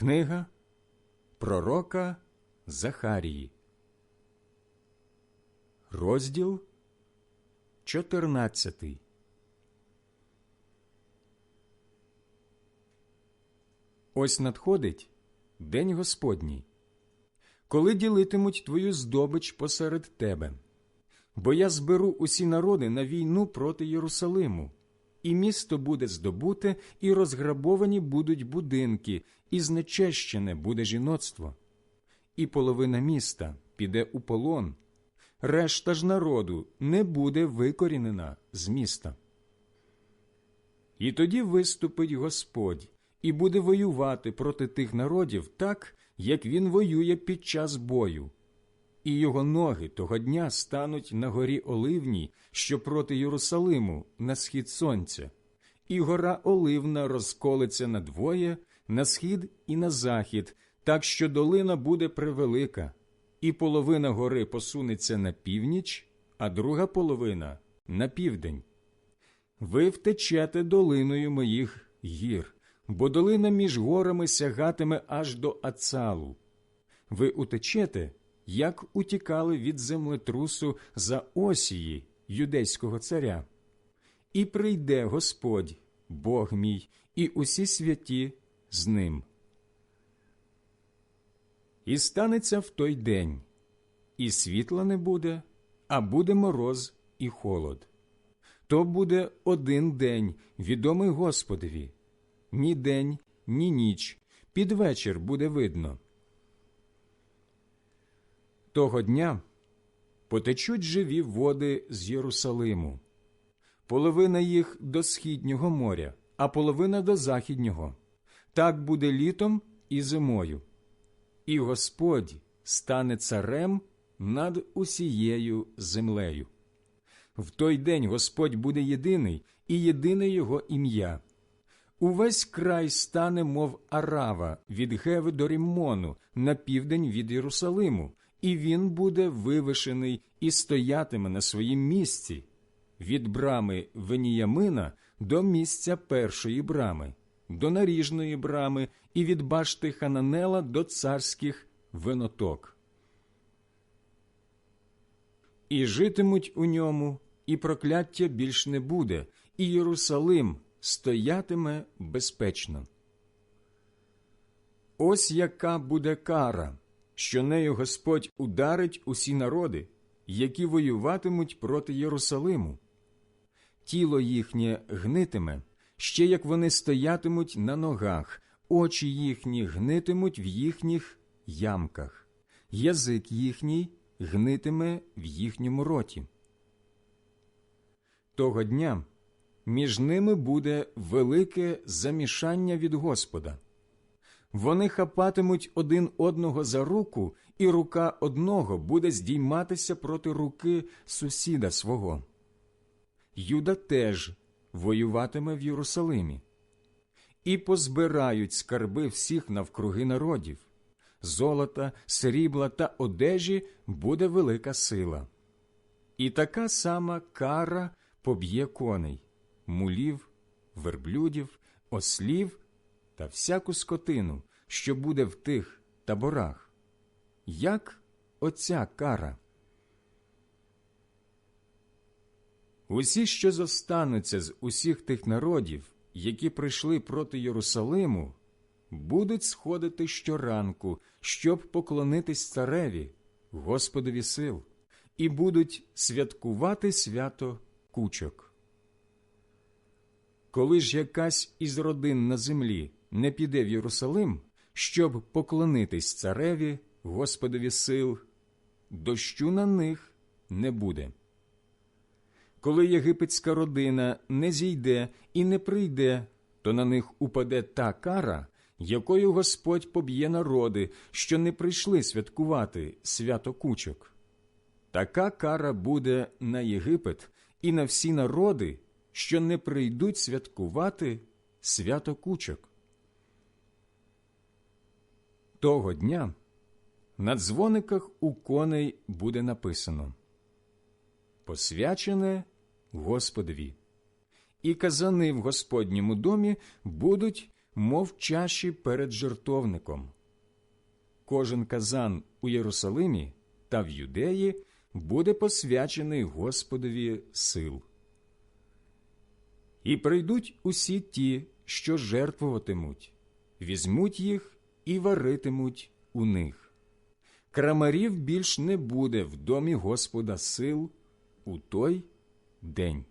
Книга Пророка Захарії, розділ 14 Ось надходить день Господній, коли ділитимуть твою здобич посеред тебе. Бо я зберу усі народи на війну проти Єрусалиму, і місто буде здобуте, і розграбовані будуть будинки, і знечещене буде жіноцтво. І половина міста піде у полон, решта ж народу не буде викорінена з міста. І тоді виступить Господь і буде воювати проти тих народів так, як він воює під час бою. І його ноги того дня стануть на горі Оливній, що проти Єрусалиму, на схід сонця, і гора Оливна розколеться надвоє на схід і на захід, так що долина буде превелика, і половина гори посунеться на північ, а друга половина на південь. Ви втечете долиною моїх гір, бо долина між горами сягатиме аж до Ацалу. Ви утечете, як утікали від землетрусу за осії юдейського царя. І прийде Господь, Бог мій, і усі святі з ним. І станеться в той день, і світла не буде, а буде мороз і холод. То буде один день, відомий Господові, ні день, ні ніч, під вечір буде видно. Того дня потечуть живі води з Єрусалиму, половина їх до східнього моря, а половина до західнього. Так буде літом і зимою. І Господь стане царем над усією землею. В той день Господь буде єдиний і єдине його ім'я. Увесь край стане, мов арава від Геви до Ріммону на південь від Єрусалиму, і він буде вивишений і стоятиме на своїм місці від брами Веніямина до місця першої брами, до наріжної брами і від башти Хананела до царських виноток. І житимуть у ньому, і прокляття більш не буде, і Єрусалим стоятиме безпечно. Ось яка буде кара, що нею Господь ударить усі народи, які воюватимуть проти Єрусалиму. Тіло їхнє гнитиме, ще як вони стоятимуть на ногах, очі їхні гнитимуть в їхніх ямках, язик їхній гнитиме в їхньому роті. Того дня між ними буде велике замішання від Господа. Вони хапатимуть один одного за руку, і рука одного буде здійматися проти руки сусіда свого. Юда теж воюватиме в Єрусалимі. І позбирають скарби всіх навкруги народів. Золота, срібла та одежі буде велика сила. І така сама кара поб'є коней, мулів, верблюдів, ослів та всяку скотину, що буде в тих таборах. Як оця кара? Усі, що зостануться з усіх тих народів, які прийшли проти Єрусалиму, будуть сходити щоранку, щоб поклонитись цареві, Господові сил, і будуть святкувати свято кучок. Коли ж якась із родин на землі не піде в Єрусалим, щоб поклонитись цареві, Господові сил, дощу на них не буде. Коли єгипетська родина не зійде і не прийде, то на них упаде та кара, якою Господь поб'є народи, що не прийшли святкувати свято кучок. Така кара буде на Єгипет і на всі народи, що не прийдуть святкувати свято кучок. Того дня на дзвониках у коней буде написано Посвячене Господові, і казани в Господньому домі будуть мов чаші перед жертовником. Кожен казан у Єрусалимі та в Юдеї буде посвячений Господові сил. І прийдуть усі ті, що жертвуватимуть, візьмуть їх і варитимуть у них. Крамарів більш не буде в домі Господа сил у той день.